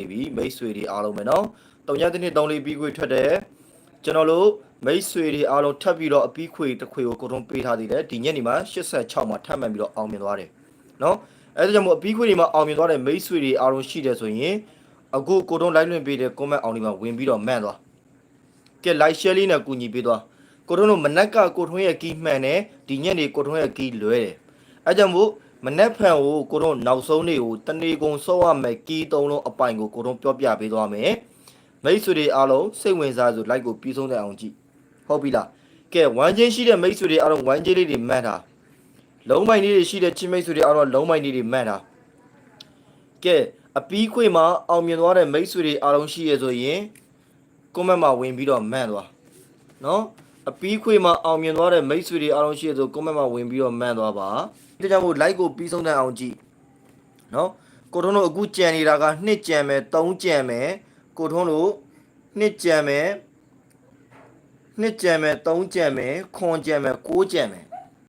နေပြီမိတ်ဆွေတွေအားလုံးပဲနော်တုံရတဲ့နေ့3လေးပြီးခွေထွက်တယ်ကျွန်တော်တို့မိတ်ဆွေတွေအားလုံးထပ်ပြီးတော့အပြီးခွေတစ်ခွေကိုကိုတုံးပေးထားသေးတယ်ဒီညနေမှာ86မှာထပ်မှန်ပြီးတော့အောင်မြင်သွားတယ်နော်အဲဒါကြောင့်မို့အပြီးခွေတွေမှာအောင်မြင်သွားတဲ့မိတ်ဆွေတွေအားလုံးရှိတယ်ဆိုရင်အခုကိုတုံး like လွှင့်ပေးတဲ့ comment အောင်ဒီမှာဝင်ပြီးတော့မှန်သွားကဲ like share လေးနဲ့ကူညီပေးသွားကိုတုံးတို့မနက်ကကိုထုံးရဲ့ key မှန်တယ်ဒီညနေကိုထုံးရဲ့ key လွဲတယ်အဲကြောင့်မို့ မနက်ဖြန်ကိုကိုထုံးနောက်ဆုံးနေ့ကိုတနေကုန်စောရမယ်ကီးသုံးလုံးအပိုင်ကိုကိုထုံးပြောပြပေးသွားမယ်မိတ်ဆွေတွေအားလုံးစိတ်ဝင်စားဆို like ကိုပြီးဆုံးတဲ့အောင်ကြည့်ဟုတ်ပြီလားကဲဝမ်းချင်းရှိတဲ့မိတ်ဆွေတွေအားလုံးဝမ်းချင်းလေးတွေမှတ်တာလုံးပိုင်လေးတွေရှိတဲ့ချင်းမိတ်ဆွေတွေအားလုံးလုံးပိုင်လေးတွေမှတ်တာကဲအပီးခွေမှာအောင်မြင်သွားတဲ့မိတ်ဆွေတွေအားလုံးရှိရဆိုရင် comment မှာဝင်ပြီးတော့မှန်သွားနော် အပီးခွေမှာအောင်မြင်သွားတဲ့မိတ်ဆွေတွေအားလုံးရှိရဆို comment မှာဝင်ပြီးတော့မှန်သွားပါဒါကြောင့်မို့ like ကိုပြီးဆုံးတဲ့အောင်ကြည့်နော်ကိုထုံးတို့အခုကြံနေတာက2ကြံမယ်3ကြံမယ်ကိုထုံးတို့2ကြံမယ်2ကြံမယ်3ကြံမယ်ခွန်ကြံမယ်9ကြံမယ်